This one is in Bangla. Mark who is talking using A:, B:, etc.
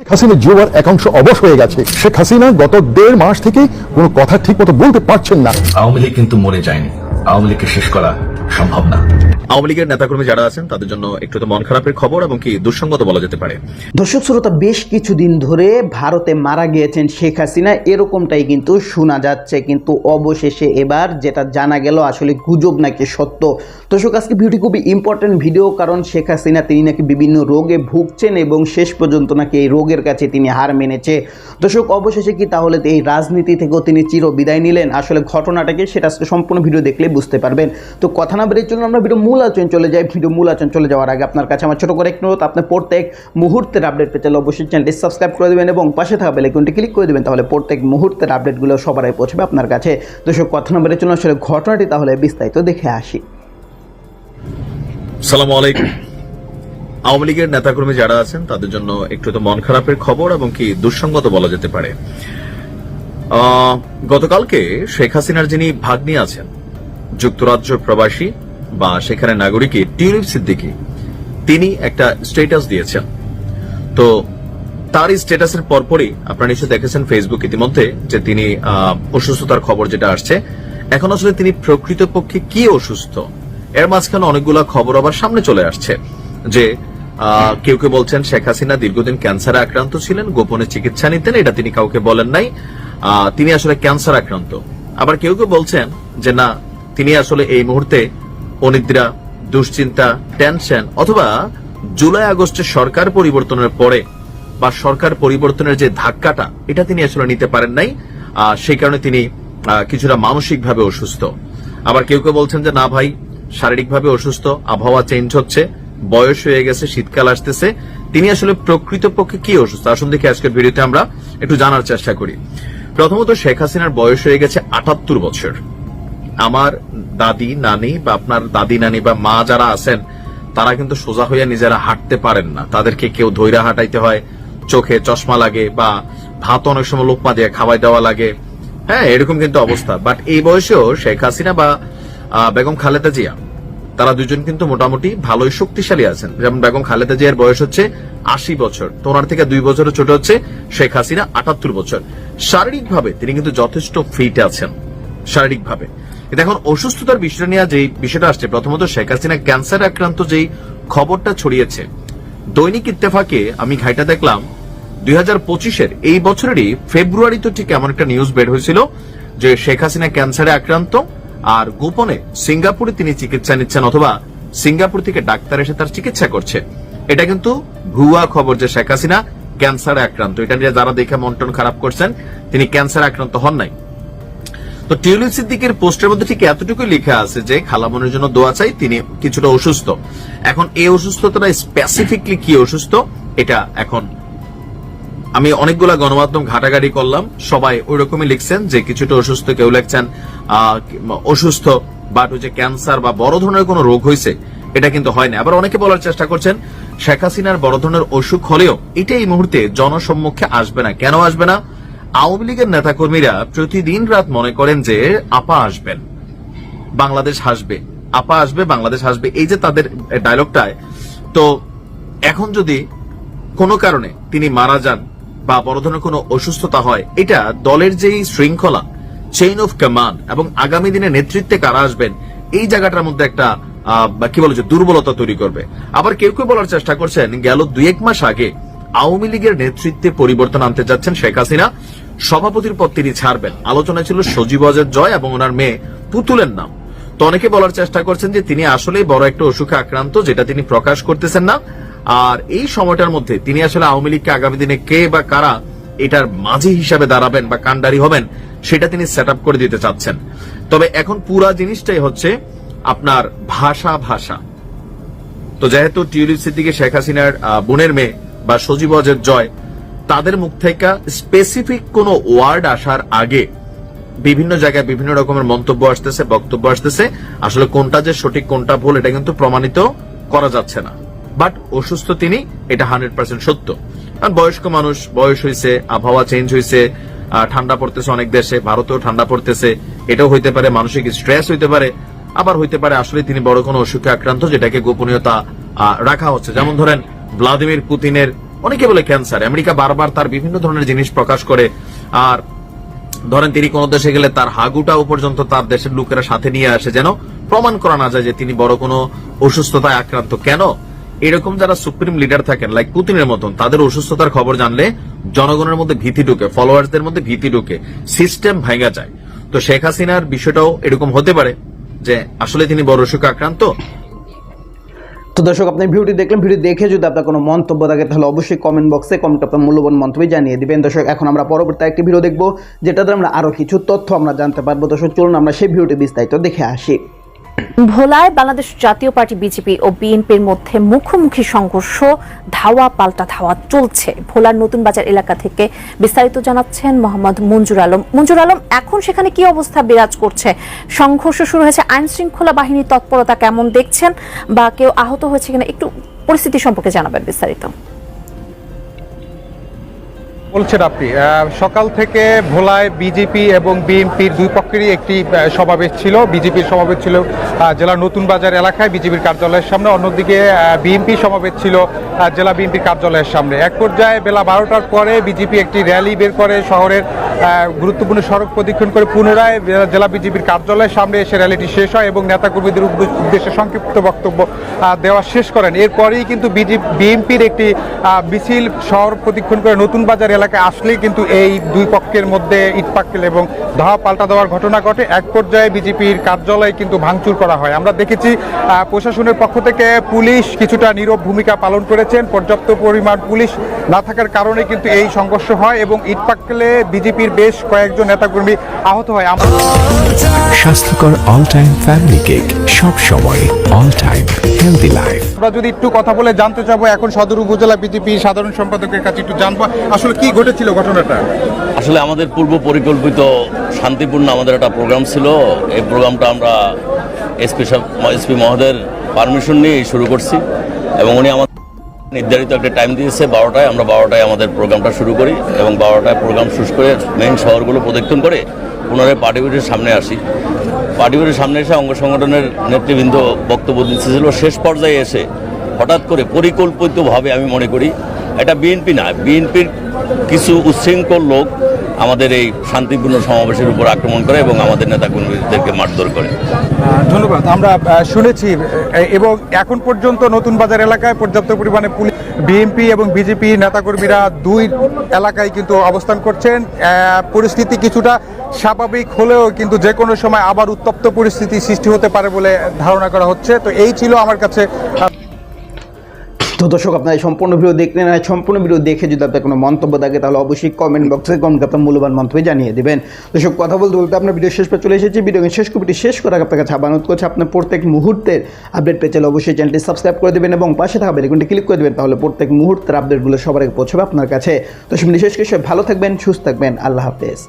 A: শেখ হাসিনা একাংশ অবশ হয়ে গেছে। শেখ হাসিনা গত দেড় মাস থেকে কোনো কথা ঠিক মতো বলতে পারছেন না।
B: আওয়ামী লীগ কিন্তু মরে যায়নি। আওয়ামী লীগকে শেষ করা সম্ভব না।
C: আওয়ামী লীগের নেতাকর্মী যারা আছেন তাদের জন্য একটু তো মন খারাপের খবর এবং কি দুঃসঙ্গত বলা যেতে পারে।
D: দর্শক শ্রোতা বেশ কিছুদিন ধরে ভারতে মারা গিয়েছেন শেখ হাসিনা। এরকমটাই কিন্তু শোনা যাচ্ছে। কিন্তু অবশেষে এবার যেটা জানা গেল আসলে গুজব নাকি সত্য। দর্শক আজকে ভিডিওটি খুবই ইম্পর্টেন্ট ভিডিও কারণ শেখ হাসিনা তিনি নাকি বিভিন্ন রোগে ভুগছেন এবং শেষ পর্যন্ত নাকি এই রোগের কাছে তিনি হার মেনেছে। দর্শক, অবশেষে কি তাহলে এই রাজনীতি থেকেও তিনি চির বিদায় নিলেন? আসলে ঘটনাটাকে সেটা আজকে সম্পূর্ণ ভিডিও দেখলে বুঝতে পারবেন। তো কথা না বেরিয়ে চলুন, আমরা ভিডিও মূল আলোচনা চলে যাই। ভিডিও মূল আলোচনা চলে যাওয়ার আগে আপনার কাছে আমার ছোট করে একটু অনুরোধ। আপনার প্রত্যেক মুহূর্তের আপডেট পেতে অবশ্যই চ্যানেলটি সাবস্ক্রাইব করে দেবেন এবং পাশে থাকা বেলাইকনটি ক্লিক করে দেবেন। তাহলে প্রত্যেক মুহূর্তের আপডেটগুলো সবার আগে পৌঁছবে আপনার কাছে। দর্শক, কথা না বেরিয়ে চলুন, আসলে ঘটনাটি তাহলে বিস্তারিত দেখে আসি।
C: সালাম আলাইকুম। আওয়ামী লীগের নেতাকর্মী যারা আছেন, তাদের জন্য একটু তো মন খারাপের খবর এবং কি দুঃসঙ্গত বলা যেতে পারে। গতকালকে শেখ হাসিনার যিনি ভাগ্নি আছেন, যুক্তরাজ্য প্রবাসী বা সেখানে নাগরিক টিউলিপ সিদ্দিকী, তিনি একটা স্টেটাস দিয়েছেন। তো তার এই স্ট্যাটাসের পরপরই আপনারা নিশ্চয় দেখেছেন ফেসবুক ইতিমধ্যে যে তিনি অসুস্থতার খবর যেটা আসছে। এখন আসলে তিনি প্রকৃতপক্ষে কি অসুস্থ? এর মাঝখানে অনেকগুলা খবর আবার সামনে চলে আসছে যে কেউ কেউ বলছেন শেখ হাসিনা দীর্ঘদিন ক্যান্সারে আক্রান্ত ছিলেন, গোপনে চিকিৎসা নিতেন, এটা তিনি কাউকে বলেন নাই। তিনি আসলে ক্যান্সার আক্রান্ত। আবার কেউ কেউ বলছেন যে না, তিনি আসলে এই মুহূর্তে অনিদ্রা, দুশ্চিন্তা, টেনশন অথবা জুলাই আগস্টে সরকার পরিবর্তনের পরে বা সরকার পরিবর্তনের যে ধাক্কাটা, এটা তিনি আসলে নিতে পারেন নাই। সেই কারণে তিনি কিছুটা মানসিকভাবে অসুস্থ। আবার কেউ কেউ বলছেন যে না ভাই, শারীরিকভাবে অসুস্থ, আবহাওয়া চেঞ্জ হচ্ছে। বয়স হয়ে গেছে, শীতকাল আসতেছে। তিনি আসলে প্রকৃতপক্ষে কি অসুস্থ? আসুন দেখি আজকের ভিডিওতে আমরা একটু জানার চেষ্টা করি। প্রথমত, শেখ হাসিনার বয়স হয়ে গেছে আটাত্তর বছর। আমার দাদি, নানি বা আপনার দাদি, নানি বা মা যারা আছেন, তারা কিন্তু সোজা হইয়া নিজেরা হাঁটতে পারেন না। তাদেরকে কেউ ধৈরা হাঁটাইতে হয়, চোখে চশমা লাগে বা ভাত অনেক সময় লোকমা দিয়ে খাওয়াই দেওয়া লাগে। হ্যাঁ এরকম কিন্তু অবস্থা। বাট এই বয়সেও শেখ হাসিনা বা বেগম খালেদা জিয়া তারা দুজন কিন্তু মোটামুটি ভালোই শক্তিশালী আছেন। যেমন বেগম খালেদা জিয়ার বয়স হচ্ছে আশি বছর তো ওনার থেকে দুই বছরের ছোট হচ্ছে শেখ হাসিনা আটাত্তর বছর। শারীরিকভাবে তিনি কিন্তু যথেষ্ট ফিট আছেন, শারীরিকভাবে। এখন অসুস্থতার বিষয়টা নিয়ে যে বিষয়টা আসছে, প্রথমত শেখ হাসিনা ক্যান্সার আক্রান্ত যেই খবরটা ছড়িয়েছে, দৈনিক ইত্তেফাকে আমি ঘাইটা দেখলাম, দুই হাজার পঁচিশের এই বছরেরই ফেব্রুয়ারি তো ঠিক এমন একটা নিউজ বের হয়েছিল যে শেখ হাসিনা ক্যান্সারে আক্রান্ত। আর গোপনে সিঙ্গাপুরে তিনি চিকিৎসা নিচ্ছেন অথবা সিঙ্গাপুর থেকে ডাক্তার এসে তার চিকিৎসা করছে। এটা কিন্তু ভুয়া খবর যে শেখ হাসিনা ক্যান্সারে আক্রান্ত। এটা নিয়ে যারা দেখে মন্টন খারাপ করছেন, তিনি ক্যান্সার আক্রান্ত হন নাই। তো টিউলিপ সিদ্দিকের পোস্টের মধ্যে ঠিক এতটুকু লেখা আছে যে খালামনের জন্য দোয়া চাই, তিনি কিছুটা অসুস্থ। এখন এই অসুস্থতাটা স্পেসিফিকলি কি অসুস্থ, এটা এখন আমি অনেকগুলা গণমাধ্যম ঘাটাঘাটি করলাম। সবাই ওই রকমই লিখছেন যে কিছুটা অসুস্থ, কেউ লিখছেন অসুস্থ ওই যে ক্যান্সার বা বড় ধরনের কোনো রোগ হয়েছে এটা কিন্তু হয় না। আবার অনেকে বলার চেষ্টা করছেন, শেখ হাসিনার বড় ধরনের অসুখ হলেও এটা এই মুহূর্তে জনসম্মুখে আসবে না। কেন আসবে না? আওয়ামী লীগের নেতাকর্মীরা প্রতিদিন রাত মনে করেন যে আপা আসবেন, বাংলাদেশ হাসবে, আপা আসবে, বাংলাদেশ হাসবে। এই যে তাদের ডায়লগটায় তো এখন যদি কোনো কারণে তিনি মারা যান বা বড় ধরনের কোনো অসুস্থতা হয়, এটা দলের যেই শৃঙ্খলা চেইন অফ কমান্ড এবং আগামী দিনে নেতৃত্বে কারা আসবেন, এই জায়গাটার মধ্যে একটা কি বলে দুর্বলতা তৈরি করবে। আবার কেউ কেউ বলার চেষ্টা করছেন, গেল দুই এক মাস আগে আওয়ামী লীগের নেতৃত্বে পরিবর্তন আনতে যাচ্ছেন শেখ হাসিনা। সভাপতির পদ তিনি ছাড়বেন। আলোচনা ছিল সজীব অজের জয় এবং ওনার মেয়ে পুতুলের নাম। তো অনেকে বলার চেষ্টা করছেন যে তিনি আসলে বড় একটা অসুখে আক্রান্ত, যেটা তিনি প্রকাশ করতেছেন না। আর এই সময়টার মধ্যে তিনি আসলে আওয়ামী লীগকে আগামী দিনে কে বা কারা এটার মাঝি হিসাবে দাঁড়াবেন বা কান্ডারি হবেন, সেটা তিনি সেট করে দিতে চাচ্ছেন। তবে এখন পুরা জিনিসটাই হচ্ছে আপনার ভাষা ভাষা। তো যেহেতু টিউলিপ সিদ্দিকে, শেখ হাসিনার বোনের মেয়ে বা সজীব অজের জয়, তাদের মুখ থেকে স্পেসিফিক কোন ওয়ার্ড আসার আগে বিভিন্ন জায়গায় বিভিন্ন রকমের মন্তব্য আসতেছে, বক্তব্য আসতেছে। আসলে কোনটা যে সঠিক, কোনটা ভুল, এটা কিন্তু প্রমাণিত করা যাচ্ছে না। বাট অসুস্থ তিনি, এটা হান্ড্রেড পার্সেন্ট সত্য। কারণ বয়স্ক মানুষ, বয়স হয়েছে আবহাওয়া চেঞ্জ হয়েছে ঠান্ডা পড়তেছে অনেক দেশে, ভারতেও ঠান্ডা পড়তেছে, এটাও হইতে পারে, মানসিক স্ট্রেস হইতে পারে, আবার হইতে পারে আসলে তিনি বড় কোনো অসুখে আক্রান্ত যেটাকে গোপনীয়তা রাখা হচ্ছে। যেমন ধরেন, ভ্লাদিমির পুতিনের, অনেকে বলে ক্যান্সার আমেরিকা বারবার তার বিভিন্ন ধরনের জিনিস প্রকাশ করে, আর ধরেন তিনি কোন দেশে গেলে তার হাগুটাও পর্যন্ত তার দেশের লোকেরা সাথে নিয়ে আসে, যেন প্রমাণ করা না যায় যে তিনি বড় কোনো অসুস্থতায় আক্রান্ত। কেন? এরকম যারা সুপ্রিম লিডার থাকেন লাইক পুতিনের মতন, তাদের অসুস্থতার খবর জানলে জনগণের মধ্যে ভীতি ঢুকে ফলোয়ার্সদের মধ্যে ভীতি ঢুকে সিস্টেম ভাঙা যায়। তো শেখ হাসিনার বিষয়টাও এরকম হতে পারে যে আসলে তিনি বড় অসুখে আক্রান্ত।
D: তো দর্শক, আপনি ভিডিওটি দেখলেন, ভিডিও দেখে যদি আপনার কোনো মন্তব্য থাকে, তাহলে অবশ্যই কমেন্ট বক্সে কমেন্ট আপনার মূল্যবান মন্তব্য জানিয়ে দিবেন। দর্শক, এখন আমরা পরবর্তী একটি ভিডিও দেখব, যেটাতে আমরা আরও কিছু তথ্য আমরা জানতে পারব। দর্শক, চলুন আমরা সেই ভিডিওটি বিস্তারিত দেখে আসি।
E: ভোলায় বাংলাদেশ জাতীয় পার্টি, বিজেপি ও বিএনপির মধ্যে মুখোমুখি সংঘর্ষ, ধাওয়া, পাল্টা ধাওয়া চলছে। ভোলার নতুন বাজার এলাকা থেকে বিস্তারিত জানাচ্ছেন মোহাম্মদ মঞ্জুর আলম। মঞ্জুর আলম, এখন সেখানে কি অবস্থা বিরাজ করছে? সংঘর্ষ শুরু হয়েছে আইন শৃঙ্খলা বাহিনীর তৎপরতা কেমন দেখছেন? বা কেউ আহত হয়েছে কিনা? একটু পরিস্থিতি সম্পর্কে জানাবেন বিস্তারিত।
F: বলছেন আপনি সকাল থেকে ভোলায় বিজেপি এবং বিএনপির দুই পক্ষেরই একটি সমাবেশ ছিল। বিজেপির সমাবেশ ছিল জেলা নতুন বাজার এলাকায় বিজেপির কার্যালয়ের সামনে। অন্যদিকে বিএনপি সমাবেশ ছিল জেলা বিএনপির কার্যালয়ের সামনে। এক পর্যায়ে বেলা বারোটার পরে বিজেপি একটি র্যালি বের করে শহরের গুরুত্বপূর্ণ সড়ক প্রদক্ষিণ করে পুনরায় জেলা- বিজেপির কার্যালয়ের সামনে এসে র্যালিটি শেষ হয় এবং নেতাকর্মীদের উদ্দে- উদ্দেশ্যে সংক্ষিপ্ত বক্তব্য দেওয়া শেষ করেন। এরপরেই কিন্তু বিএনপির একটি মিছিল শহর প্রদক্ষিণ করে নতুন বাজার এলাকায় আসলেই কিন্তু এই দুই পক্ষের মধ্যে ইটপাটকেল এবং ধাওয়া পাল্টা দেওয়ার ঘটনা ঘটে। এক পর্যায়ে বিজেপির কার্যালয় কিন্তু ভাঙচুর করা হয়। আমরা দেখেছি প্রশাসনের পক্ষ থেকে পুলিশ কিছুটা নীরব ভূমিকা পালন করেছেন। পর্যাপ্ত পরিমাণ পুলিশ না থাকার কারণে কিন্তু এই সংঘর্ষ হয় এবং ইটপাটকেলে বিজেপির বেশ কয়েকজন নেতাকর্মী আহত হয়। আমরা
G: স্বাস্থ্যকর অল টাইম ফ্যামিলি কেক সব সময় অল টাইম হেলদি লাইফ
F: আমরা যদি একটু কথা বলে জানতে চাবো এখন সদর উপজেলা বিজেপি সাধারণ সম্পাদকের কাছে একটু জানব আসলে কি ঘটেছিল ঘটনাটা?
H: আসলে আমাদের পূর্ব পরিকল্পিত শান্তিপূর্ণ আমাদের একটা প্রোগ্রাম ছিল। এই প্রোগ্রামটা আমরা এসপি এসপি মহোদয়ের পারমিশন নিয়ে শুরু করছি এবং উনি আমাদের নির্ধারিত একটা টাইম দিয়েছে, বারোটায়। আমরা বারোটায় আমাদের প্রোগ্রামটা শুরু করি এবং বারোটায় প্রোগ্রাম শেষ করে মেইন শহরগুলো প্রদক্ষিণ করে পুনরায় পার্টি সামনে আসি। পার্টি সামনে এসে অঙ্গ সংগঠনের নেতৃবৃন্দ বক্তব্য দিচ্ছিল শেষ পর্যায়ে এসে হঠাৎ করে পরিকল্পিতভাবে আমি মনে করি, এটা বিএনপি না বিএনপির কিছু উচ্ছৃঙ্খল লোক আমাদের এই শান্তিপূর্ণ সমাবেশের উপর আক্রমণ করে এবং আমাদের নেতাকর্মীদেরকে মারধর করে।
F: ধন্যবাদ। আমরা শুনেছি এবং এখন পর্যন্ত নতুন বাজার এলাকায় পর্যাপ্ত পরিমাণে পুলিশ, বিএনপি এবং বিজেপি নেতাকর্মীরা দুই এলাকায় কিন্তু অবস্থান করছেন। পরিস্থিতি কিছুটা স্বাভাবিক হলেও কিন্তু যে কোনো সময় আবার উত্তপ্ত পরিস্থিতি সৃষ্টি হতে পারে বলে ধারণা করা হচ্ছে। তো এই ছিল আমার কাছে
D: তো দর্শক, আপনারা সম্পূর্ণ ভিডিও দেখলেন আর সম্পূর্ণ ভিডিও দেখে যদি আপনার কোনো মন্তব্য থাকে, তাহলে অবশ্যই কমেন্ট বক্সে কমেন্ট আপনার মূল্যবান মন্তব্য জানিয়ে দেবেন। দর্শক, কথা বলতে বলতে আপনার ভিডিও শেষ পর চলে এসেছি। ভিডিও শেষ কপিটি শেষ আগে আপনার কাছে আহ্বান করছে, আপনার প্রত্যেক মুহূর্তের আপডেট পেয়ে চাইলে অবশ্যই চ্যানেলটি সাবস্ক্রাইব করে দেবেন এবং পাশে থাকা বেলকনটি ক্লিক করে দেবেন, তাহলে প্রত্যেক মুহূর্তের আপডেটগুলো সবার আগে পৌঁছবে আপনার কাছে। তো সব বিশেষ কিছু ভালো থাকবেন, সুস্থ থাকবেন। আল্লাহ হাফেজ।